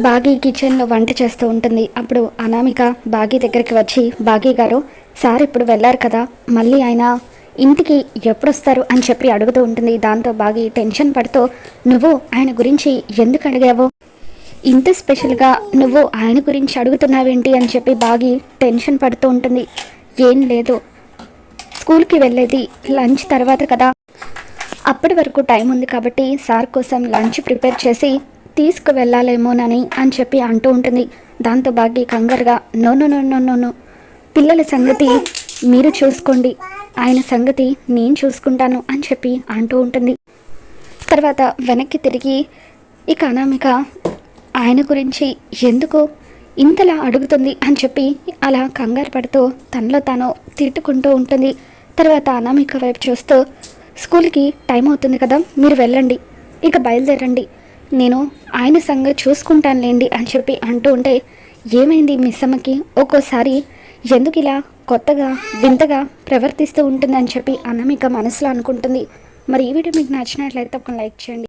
బాగీ కిచెన్లో వంట చేస్తూ ఉంటుంది. అప్పుడు అనామిక బాగీ దగ్గరికి వచ్చి బాగీ గారు సార్ ఇప్పుడు వెళ్ళారు కదా మళ్ళీ ఆయన ఇంటికి ఎప్పుడు వస్తారు అని చెప్పి అడుగుతూ ఉంటుంది. దాంతో బాగీ టెన్షన్ పడుతూ నువ్వు ఆయన గురించి ఎందుకు అడిగావు? ఇంత స్పెషల్గా నువ్వు ఆయన గురించి అడుగుతున్నావేంటి? అని చెప్పి బాగి టెన్షన్ పడుతూ ఉంటుంది. ఏం లేదు స్కూల్కి వెళ్ళేది లంచ్ తర్వాత కదా. అప్పటి వరకు టైం ఉంది కాబట్టి సార్ కోసం లంచ్ ప్రిపేర్ చేసి తీసుకువెళ్ళాలేమోనని అని చెప్పి అంటూ ఉంటుంది. దాంతో భాగ్య కంగారుగా no no no no no no. పిల్లల సంగతి మీరు చూసుకోండి. ఆయన సంగతి నేను చూసుకుంటాను అని చెప్పి అంటూ ఉంటుంది. తర్వాత వెనక్కి తిరిగి ఇక అనామిక ఆయన గురించి ఎందుకు ఇంతలా అడుగుతుంది? అని చెప్పి అలా కంగారు పడుతూ తనలో తాను తిట్టుకుంటూ ఉంటుంది. తర్వాత అనామిక వైపు చూస్తూ స్కూల్కి టైం అవుతుంది కదా మీరు వెళ్ళండి. ఇక బయలుదేరండి. నేను ఆయన సంగతి చూసుకుంటానులేండి అని చెప్పి అంటూ ఉంటే ఏమైంది మిస్ అమ్మకి ఒక్కోసారి ఎందుకు ఇలా కొత్తగా వింతగా ప్రవర్తిస్తూ ఉంటుందని చెప్పి అనామిక మనసులో అనుకుంటుంది. మరి ఈ వీడియో మీకు నచ్చినట్లయితే ఒక లైక్ చేయండి.